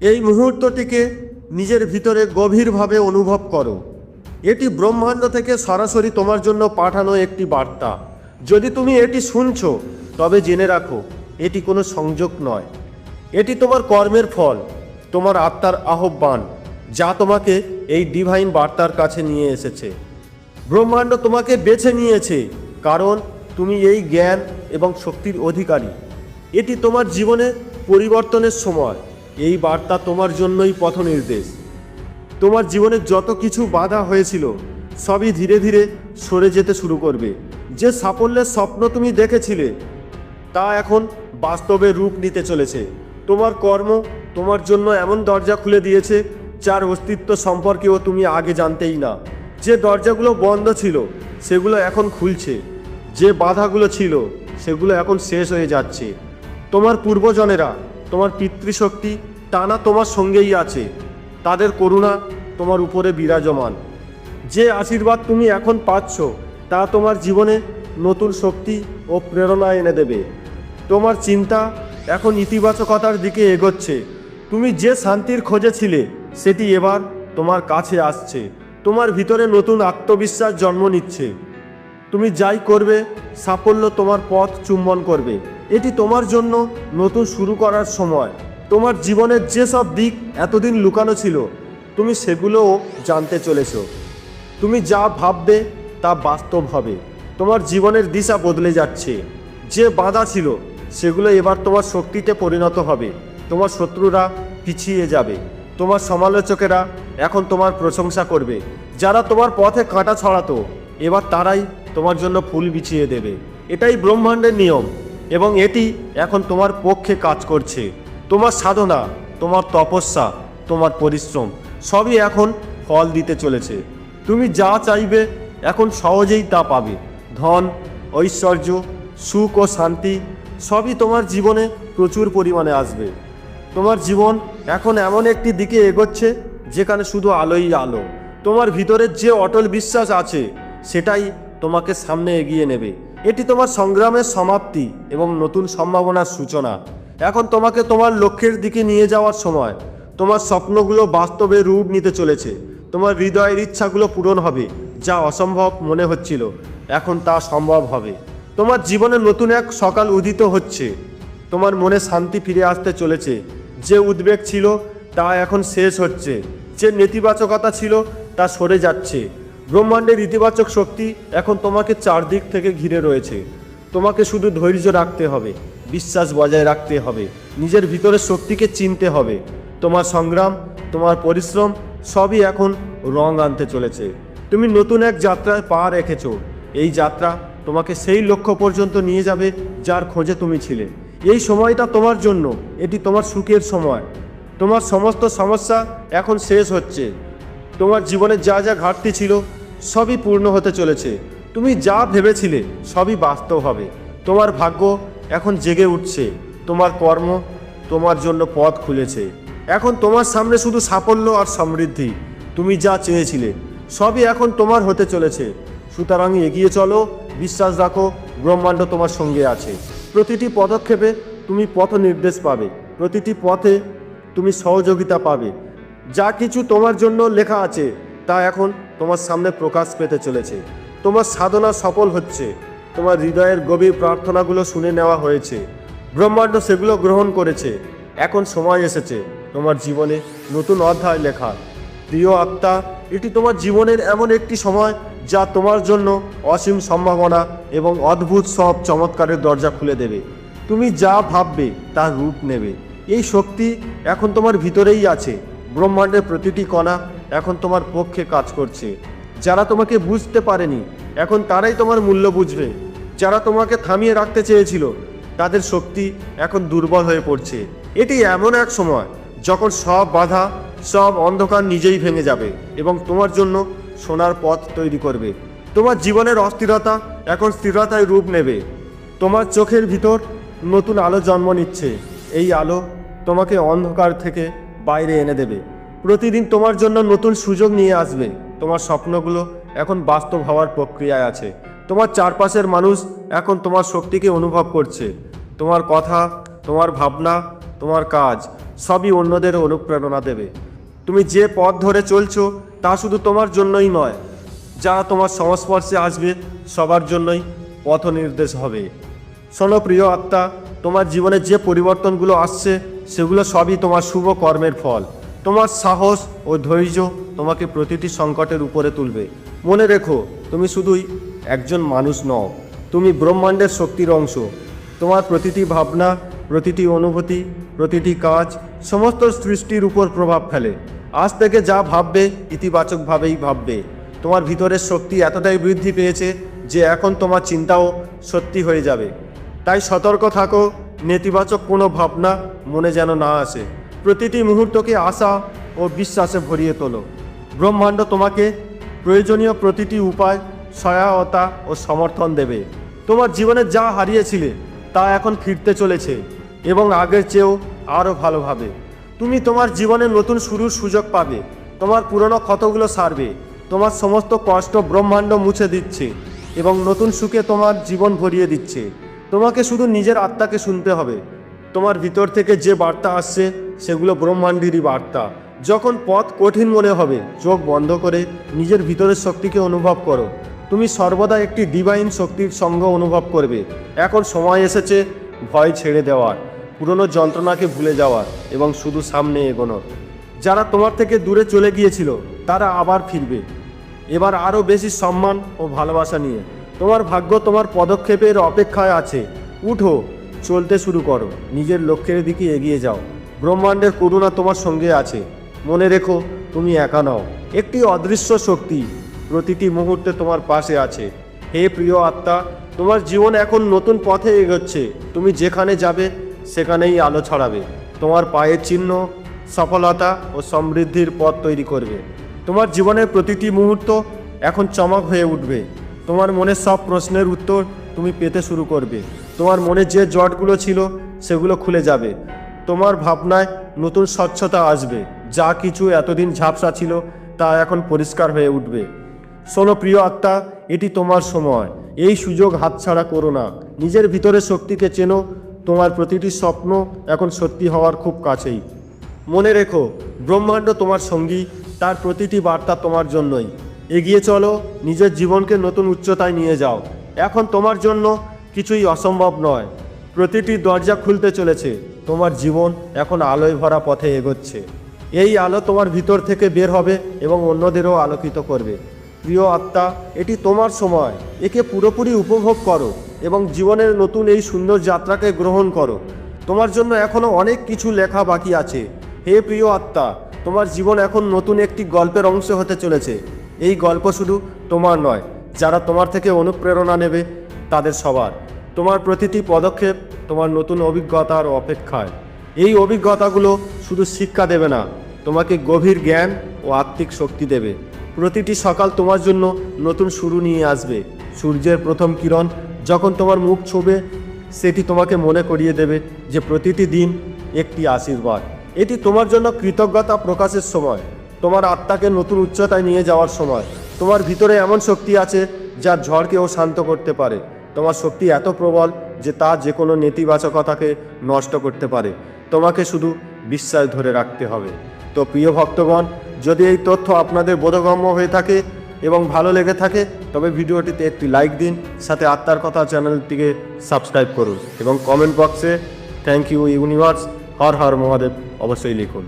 এই মুহূর্তটিকে নিজের ভিতরে গভীরভাবে অনুভব করো। এটি ব্রহ্মাণ্ড থেকে সরাসরি তোমার জন্য পাঠানো একটি বার্তা। যদি তুমি এটি শুনছো, তবে জেনে রাখো, এটি কোনো সংযোগ নয়। এটি তোমার কর্মের ফল, তোমার আত্মার আহ্বান, যা তোমাকে এই ডিভাইন বার্তার কাছে নিয়ে এসেছে। ব্রহ্মাণ্ড তোমাকে বেছে নিয়েছে, কারণ তুমি এই জ্ঞান এবং শক্তির অধিকারী। এটি তোমার জীবনে পরিবর্তনের সময়। এই বার্তা তোমার জন্যই পথ নির্দেশ তোমার জীবনে যত কিছু বাধা হয়েছিল, সবই ধীরে ধীরে সরে যেতে শুরু করবে। যে সাফল্যের স্বপ্ন তুমি দেখেছিলে, তা এখন বাস্তবে রূপ নিতে চলেছে। তোমার কর্ম তোমার জন্য এমন দরজা খুলে দিয়েছে, যার অস্তিত্ব সম্পর্কেও তুমি আগে জানতেই না। যে দরজাগুলো বন্ধ ছিল, সেগুলো এখন খুলছে। যে বাধাগুলো ছিল, সেগুলো এখন শেষ হয়ে যাচ্ছে। তোমার পূর্বজনেরা তোমার পিতৃশক্তি টানা তোমার সঙ্গেই আছে। তাদের করুণা তোমার উপরে বিরাজমান। যে আশীর্বাদ তুমি এখন পাচ্ছ, তা তোমার জীবনে নতুন শক্তি ও প্রেরণা এনে দেবে। তোমার চিন্তা এখন ইতিবাচকতার দিকে এগোচ্ছে। তুমি যে শান্তির খোঁজে ছিলে, সেটি এবার তোমার কাছে আসছে। তোমার ভিতরে নতুন আত্মবিশ্বাস জন্ম নিচ্ছে। তুমি যাই করবে, সাফল্য তোমার পথ চুম্বন করবে। এটি তোমার জন্য নতুন শুরু করার সময়। তোমার জীবনের যেসব দিক এতদিন লুকানো ছিল, তুমি সেগুলোও জানতে চলেছো। তুমি যা ভাববে তা বাস্তব হবে। তোমার জীবনের দিশা বদলে যাচ্ছে। যে বাধা ছিল, সেগুলো এবার তোমার শক্তিতে পরিণত হবে। তোমার শত্রুরা পিছিয়ে যাবে। তোমার সমালোচকেরা এখন তোমার প্রশংসা করবে। যারা তোমার পথে কাঁটা ছড়াতো, এবার তারাই তোমার জন্য ফুল বিছিয়ে দেবে। এটাই ব্রহ্মাণ্ডের নিয়ম। এবং এটি এখন তোমার পক্ষে কাজ করছে। তোমার সাধনা, তোমার তপস্যা, তোমার পরিশ্রম, সবই এখন ফল দিতে চলেছে। তুমি যা চাইবে এখন সহজেই তা পাবে। ধন, ঐশ্বর্য, সুখ ও শান্তি, সবই তোমার জীবনে প্রচুর পরিমাণে আসবে। তোমার জীবন এখন এমন একটি দিকে এগোচ্ছে যেখানে শুধু আলোই আলো। তোমার ভিতরের যে অটল বিশ্বাস আছে, সেটাই তোমাকে সামনে এগিয়ে নেবে। এটি তোমার সংগ্রামের সমাপ্তি এবং নতুন সম্ভাবনার সূচনা। এখন তোমাকে তোমার লক্ষ্যের দিকে নিয়ে যাওয়ার সময়। তোমার স্বপ্নগুলো বাস্তবে রূপ নিতে চলেছে। তোমার হৃদয়ের ইচ্ছাগুলো পূরণ হবে, যা অসম্ভব মনে হচ্ছিল। এখন তা সম্ভব হবে। তোমার জীবনে নতুন এক সকাল উদিত হচ্ছে। তোমার মনে শান্তি ফিরে আসতে চলেছে। যে উদ্বেগ ছিল, তা এখন শেষ হচ্ছে। যে নেতিবাচকতা ছিল, তা সরে যাচ্ছে। ব্রহ্মাণ্ডের ইতিবাচক শক্তি এখন তোমাকে চারদিক থেকে ঘিরে রয়েছে। তোমাকে শুধু ধৈর্য রাখতে হবে, বিশ্বাস বজায় রাখতে হবে, নিজের ভিতরের শক্তিকে চিনতে হবে। তোমার সংগ্রাম, তোমার পরিশ্রম সবই এখন রং আনতে চলেছে। তুমি নতুন এক যাত্রায় পা রেখেছো। এই যাত্রা তোমাকে সেই লক্ষ্য পর্যন্ত নিয়ে যাবে যার খোঁজে তুমি ছিলে। এই সময়টা তোমার জন্য, এটি তোমার সুখের সময়। তোমার সমস্ত সমস্যা এখন শেষ হচ্ছে। তোমার জীবনে যা যা ঘাটতি ছিল সবই পূর্ণ হতে চলেছে। তুমি যা ভেবেছিলে সবই বাস্তব হবে। তোমার ভাগ্য এখন জেগে উঠছে। তোমার কর্ম তোমার জন্য পথ খুলেছে। এখন তোমার সামনে শুধু সাফল্য আর সমৃদ্ধি। তুমি যা চেয়েছিলে সবই এখন তোমার হতে চলেছে। সুতরাং এগিয়ে চলো, বিশ্বাস রাখো, ব্রহ্মাণ্ড তোমার সঙ্গে আছে। প্রতিটি পদক্ষেপে তুমি পথ নির্দেশ পাবে। প্রতিটি পথে তুমি সহযোগিতা পাবে। যা কিছু তোমার জন্য লেখা আছে, তা এখন তোমার সামনে প্রকাশ পেতে চলেছে। তোমার সাধনা সফল হচ্ছে। তোমার হৃদয়ের গভীর প্রার্থনাগুলো শুনে নেওয়া হয়েছে। ব্রহ্মাণ্ড সেগুলো গ্রহণ করেছে। এখন সময় এসেছে তোমার জীবনে নতুন অধ্যায় লেখা। প্রিয় আত্মা, এটি তোমার জীবনের এমন একটি সময় যা তোমার জন্য অসীম সম্ভাবনা এবং অদ্ভুত সব চমৎকারের দরজা খুলে দেবে। তুমি যা ভাববে তার রূপ নেবে। এই শক্তি এখন তোমার ভিতরেই আছে। ব্রহ্মাণ্ডের প্রতিটি কণা এখন তোমার পক্ষে কাজ করছে। যারা তোমাকে বুঝতে পারেনি, এখন তারাই তোমার মূল্য বুঝবে। যারা তোমাকে থামিয়ে রাখতে চেয়েছিল, তাদের শক্তি এখন দুর্বল হয়ে পড়ছে। এটি এমন এক সময় যখন সব বাধা, সব অন্ধকার নিজেই ভেঙে যাবে এবং তোমার জন্য সোনার পথ তৈরি করবে। তোমার জীবনের অস্থিরতা এখন স্থিরতায় রূপ নেবে। তোমার চোখের ভিতর নতুন আলো জন্ম নিচ্ছে। এই আলো তোমাকে অন্ধকার থেকে বাইরে এনে দেবে। প্রতিদিন তোমার জন্য নতুন সুযোগ নিয়ে আসবে। তোমার স্বপ্নগুলো এখন বাস্তব হওয়ার প্রক্রিয়ায় আছে। তোমার চারপাশের মানুষ এখন তোমার শক্তিকে অনুভব করছে। তোমার কথা, তোমার ভাবনা, তোমার কাজ সবই অন্যদের অনুপ্রেরণা দেবে। তুমি যে পথ ধরে চলছো তা শুধু তোমার জন্যই নয়, যারা তোমার সংস্পর্শে আসবে সবার জন্যই পথ নির্দেশ হবে। শোনো প্রিয় আত্মা, তোমার জীবনে যে পরিবর্তনগুলো আসছে সেগুলো সবই তোমার শুভ কর্মের ফল। তোমার সাহস ও ধৈর্য তোমাকে প্রতিটি সংকটের উপরে তুলবে। মনে রেখো, তুমি শুধুই একজন মানুষ নও, তুমি ব্রহ্মাণ্ডের শক্তির অংশ। তোমার প্রতিটি ভাবনা, প্রতিটি অনুভূতি, প্রতিটি কাজ সমস্ত সৃষ্টির উপর প্রভাব ফেলে। আজ থেকে যা ভাববে, ইতিবাচকভাবেই ভাববে। তোমার ভিতরের শক্তি এতটাই বৃদ্ধি পেয়েছে যে এখন তোমার চিন্তাও সত্যি হয়ে যাবে। তাই সতর্ক থাকো, নেতিবাচক কোনো ভাবনা মনে যেন না আসে। প্রতিটি মুহূর্তকে আশা ও বিশ্বাসে ভরিয়ে তোলো। ব্রহ্মাণ্ড তোমাকে প্রয়োজনীয় প্রতিটি উপায়, সহায়তা ও সমর্থন দেবে। তোমার জীবনে যা হারিয়েছিলে, তা এখন ফিরতে চলেছে এবং আগের চেয়েও আরও ভালোভাবে তুমি তোমার জীবনে নতুন শুরুর সুযোগ পাবে। তোমার পুরনো ক্ষতগুলো সারবে। তোমার সমস্ত কষ্ট ব্রহ্মাণ্ড মুছে দিচ্ছে এবং নতুন সুখে তোমার জীবন ভরিয়ে দিচ্ছে। তোমাকে শুধু নিজের আত্মাকে শুনতে হবে। তোমার ভিতর থেকে যে বার্তা আসছে সেগুলো ব্রহ্মাণ্ডেরই বার্তা। যখন পথ কঠিন মনে হবে, চোখ বন্ধ করে নিজের ভিতরের শক্তিকে অনুভব করো। তুমি সর্বদা একটি ডিভাইন শক্তির সঙ্গ অনুভব করবে। এখন সময় এসেছে ভয় ছেড়ে দেওয়ার, পুরনো যন্ত্রণাকে ভুলে যাওয়ার এবং শুধু সামনে এগোনোর। যারা তোমার থেকে দূরে চলে গিয়েছিল, তারা আবার ফিরবে। এবার আরও বেশি সম্মান ও ভালোবাসা নিয়ে। তোমার ভাগ্য তোমার পদক্ষেপের অপেক্ষায় আছে। উঠো, চলতে শুরু করো। নিজের লক্ষ্যের দিকে এগিয়ে যাও। ব্রহ্মাণ্ডের করুণা তোমার সঙ্গে আছে। মনে রেখো, তুমি একা নও। একটি অদৃশ্য শক্তি প্রতিটি মুহূর্তে তোমার পাশে আছে। হে প্রিয় আত্মা, তোমার জীবন এখন নতুন পথে এগোচ্ছে। তুমি যেখানে যাবে, সেখানেই আলো ছড়াবে। তোমার পায়ের চিহ্ন সফলতা ও সমৃদ্ধির পথ তৈরি করবে। তোমার জীবনের প্রতিটি মুহূর্ত এখন চমক হয়ে উঠবে। তোমার মনের সব প্রশ্নের উত্তর তুমি পেতে শুরু করবে। তোমার মনে যে জটগুলো ছিল, সেগুলো খুলে যাবে। তোমার ভাবনায় নতুন স্বচ্ছতা আসবে। যা কিছু এতদিন ঝাপসা ছিল, তা এখন পরিষ্কার হয়ে উঠবে। শোনো প্রিয় আত্মা, এটি তোমার সময়। এই সুযোগ হাতছাড়া করো না। নিজের ভিতরে শক্তিকে চেনো। তোমার প্রতিটি স্বপ্ন এখন সত্যি হওয়ার খুব কাছেই। মনে রেখো, ব্রহ্মাণ্ড তোমার সঙ্গী, তার প্রতিটি বার্তা তোমার জন্যই। এগিয়ে চলো, নিজের জীবনকে নতুন উচ্চতায় নিয়ে যাও। এখন তোমার জন্য কিছুই অসম্ভব নয়। প্রতিটি দরজা খুলতে চলেছে। তোমার জীবন এখন আলোয় ভরা পথে এগোচ্ছে। এই আলো তোমার ভিতর থেকে বের হবে এবং অন্যদেরও আলোকিত করবে। প্রিয় আত্মা, এটি তোমার সময়। একে পুরোপুরি উপভোগ করো এবং জীবনের নতুন এই সুন্দর যাত্রাকে গ্রহণ করো। তোমার জন্য এখনও অনেক কিছু লেখা বাকি আছে। হে প্রিয় আত্মা, তোমার জীবন এখন নতুন একটি গল্পের অংশ হতে চলেছে। এই গল্প শুধু তোমার নয়, যারা তোমার থেকে অনুপ্রেরণা নেবে, তাদের সবার। তোমার প্রতিটি পদক্ষেপ তোমার নতুন অভিজ্ঞতার অপেক্ষায়। এই অভিজ্ঞতাগুলো শুধু শিক্ষা দেবে না, তোমাকে গভীর জ্ঞান ও আত্মিক শক্তি দেবে। প্রতিটি সকাল তোমার জন্য নতুন শুরু নিয়ে আসবে। সূর্যের প্রথম কিরণ যখন তোমার মুখ ছোবে, সেটি তোমাকে মনে করিয়ে দেবে যে প্রতিটি দিন একটি আশীর্বাদ। এটি তোমার জন্য কৃতজ্ঞতা প্রকাশের সময়, তোমার আত্মাকে নতুন উচ্চতায় নিয়ে যাওয়ার সময়। তোমার ভিতরে এমন শক্তি আছে যা ঝড়কেও শান্ত করতে পারে। তোমার শক্তি এত প্রবল যে তা যে কোনো নেতিবাচকতাকে নষ্ট করতে পারে। তোমাকে শুধু বিশ্বাস ধরে রাখতে হবে। তো প্রিয় ভক্তগণ, যদি এই তথ্য আপনাদের বোধগম্য হয়ে থাকে এবং ভালো লেগে থাকে, তবে ভিডিওটিতে একটি লাইক দিন, সাথে আত্মার কথা চ্যানেলটিকে সাবস্ক্রাইব করুন এবং কমেন্ট বক্সে thank you universe, Har Har Mahadev অবশ্যই লিখুন।